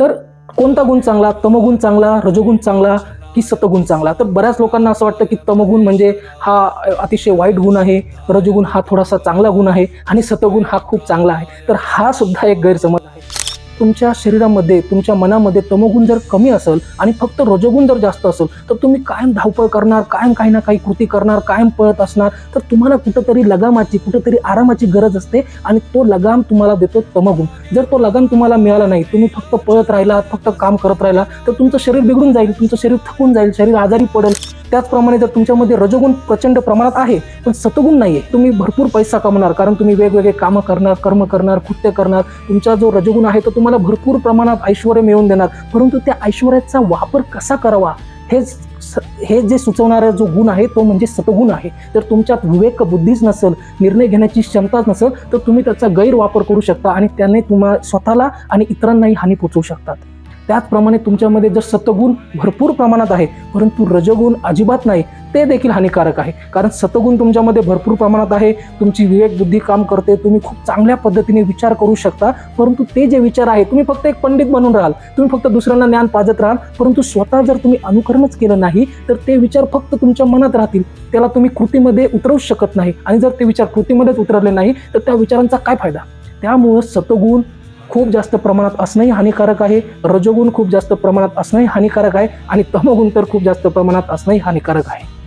तर कोणता गुण चांगला? तमगुण चांगला रजोगुण चांगला की सतगुण चांगला? तर बऱ्याच लोकांना असं वाटतं की तमगुण म्हणजे हा अतिशय वाईट गुण आहे रजोगुण हा थोडासा चांगला गुण आहे आणि सतगुण हा खूप चांगला आहे. तर हा सुद्धा एक गैरसमज तुमच्या शरीरामध्ये तुमच्या मनामध्ये तमोगुण जर कमी असेल आणि फक्त रजोगुण जर जास्त असेल तर तुम्ही कायम धावपळ करणार कायम काही ना काही कृती करणार कायम पळत असणार. तर तुम्हाला कुठंतरी लगामाची कुठंतरी आरामाची गरज असते आणि तो लगाम तुम्हाला देतो तमगुण. जर तो लगाम तुम्हाला मिळाला नाही तुम्ही फक्त पळत राहिलात फक्त काम करत राहिला तर तुमचं शरीर बिघडून जाईल तुमचं शरीर थकून जाईल शरीर आजारी पडेल. त्याचप्रमाणे जर तुमच्यामध्ये रजोगुण प्रचंड प्रमाणात आहे पण सतगुण नाही आहे तुम्ही भरपूर पैसा कमवणार कारण तुम्ही वेगवेगळे कामं करणार कर्म करणार कृत्य करणार. तुमचा जो रजोगुण आहे तो तुम्हाला भरपूर प्रमाणात ऐश्वर मिळवून देणार. परंतु त्या ऐश्वर्याचा वापर कसा करावा? हेच हे जे सुचवणारा जो गुण आहे तो म्हणजे सतगुण आहे. जर तुमच्यात विवेक बुद्धीच नसेल निर्णय घेण्याची क्षमताच नसेल तर तुम्ही त्याचा गैरवापर करू शकता आणि त्याने तुम्हा स्वतःला आणि इतरांनाही हानी पोचवू शकतात. त्याचप्रमाणे तुमच्यामध्ये जर सतगुण भरपूर प्रमाणात आहे परंतु रजगुण अजिबात नाही ते देखील हानिकारक आहे. कारण सतगुण तुमच्यामध्ये भरपूर प्रमाणात आहे तुमची विवेक बुद्धी काम करते तुम्ही खूप चांगल्या पद्धतीने विचार करू शकता परंतु ते जे विचार आहे तुम्ही फक्त एक पंडित बनून राहाल तुम्ही फक्त दुसऱ्यांना ज्ञान पाजत राहाल परंतु स्वतः जर तुम्ही अनुकरणच केलं नाही तर ते विचार फक्त तुमच्या मनात राहतील. त्याला तुम्ही कृतीमध्ये उतरवू शकत नाही. आणि जर ते विचार कृतीमध्येच उतरले नाही तर त्या विचारांचा काय फायदा? त्यामुळं सतगुण खूप जास्त प्रमाणात असणंही हानिकारक आहे. रजोगुण खूप जास्त प्रमाणात असणंही हानिकारक आहे आणि तमगुण तर खूप जास्त प्रमाणात असणंही हानिकारक आहे.